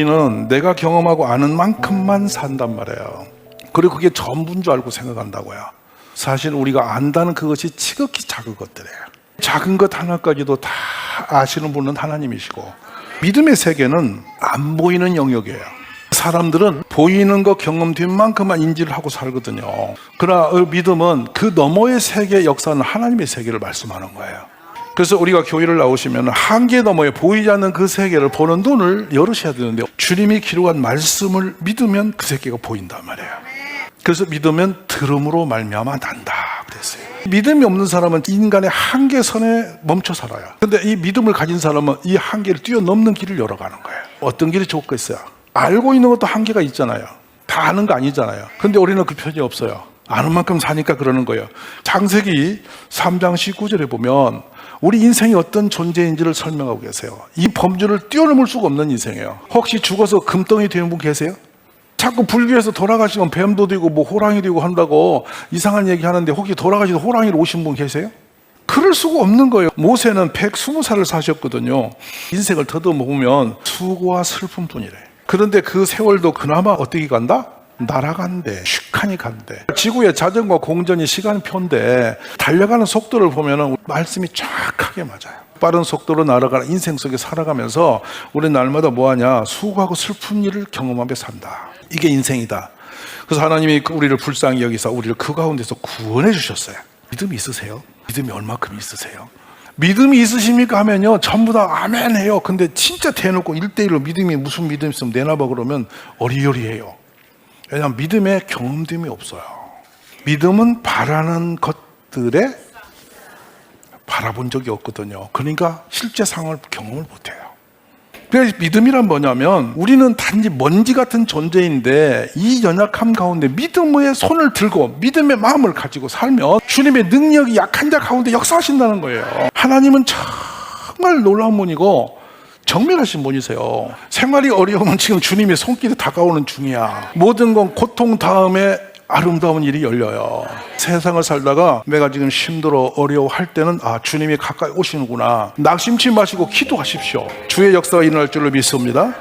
우리는 내가 경험하고 아는 만큼만 산단 말이에요. 그리고 그게 전부인 줄 알고 생각한다고요. 사실 우리가 안다는 그것이 지극히 작은 것들이에요. 작은 것 하나까지도 다 아시는 분은 하나님이시고 믿음의 세계는 안 보이는 영역이에요. 사람들은 보이는 것 경험된 만큼만 인지를 하고 살거든요. 그러나 그 믿음은 그 너머의 세계 역사는 하나님의 세계를 말씀하는 거예요. 그래서 우리가 교회를 나오시면 한계 너머에 보이지 않는 그 세계를 보는 눈을 열으셔야 되는데 주님이 기록한 말씀을 믿으면 그 세계가 보인단 말이에요. 그래서 믿으면 들음으로 말미암아 난다 그랬어요. 믿음이 없는 사람은 인간의 한계선에 멈춰 살아요. 근데 이 믿음을 가진 사람은 이 한계를 뛰어넘는 길을 열어가는 거예요. 어떤 길이 좋겠어요? 알고 있는 것도 한계가 있잖아요. 다 아는 거 아니잖아요. 근데 우리는 그 편이 없어요. 아는 만큼 사니까 그러는 거예요. 장세기 3장 19절에 보면 우리 인생이 어떤 존재인지를 설명하고 계세요. 이 범주를 뛰어넘을 수가 없는 인생이에요. 혹시 죽어서 금덩이 되는 분 계세요? 자꾸 불교에서 돌아가시면 뱀도 되고 뭐 호랑이 되고 한다고 이상한 얘기 하는데 혹시 돌아가시도 호랑이로 오신 분 계세요? 그럴 수가 없는 거예요. 모세는 120살을 사셨거든요. 인생을 더듬어 보면 수고와 슬픔뿐이래. 그런데 그 세월도 그나마 어떻게 간다? 날아간대. 슉하니 간대. 지구의 자전거 공전이 시간표인데 달려가는 속도를 보면 말씀이 정확하게 맞아요. 빠른 속도로 날아가는 인생 속에 살아가면서 우리 날마다 뭐하냐? 수고하고 슬픈 일을 경험하며 산다. 이게 인생이다. 그래서 하나님이 우리를 불쌍히 여기서 우리를 그 가운데서 구원해 주셨어요. 믿음이 있으세요? 믿음이 얼마큼 있으세요? 믿음이 있으십니까 하면요 전부 다 아멘 해요 근데 진짜 대놓고 일대일로 믿음이 무슨 믿음 있으면 내놔봐 그러면 어리어리해요 왜냐하면 믿음에 경험됨이 없어요. 믿음은 바라는 것들에 바라본 적이 없거든요. 그러니까 실제 상황을 경험을 못해요. 그래서 믿음이란 뭐냐면 우리는 단지 먼지 같은 존재인데 이 연약함 가운데 믿음의 손을 들고 믿음의 마음을 가지고 살면 주님의 능력이 약한 자 가운데 역사하신다는 거예요. 하나님은 정말 놀라운 분이고 정밀하신 분이세요. 생활이 어려우면 지금 주님의 손길이 다가오는 중이야. 모든 건 고통 다음에 아름다운 일이 열려요. 세상을 살다가 내가 지금 힘들어 어려워할 때는 아 주님이 가까이 오시는구나. 낙심치 마시고 기도하십시오. 주의 역사가 일어날 줄로 믿습니다.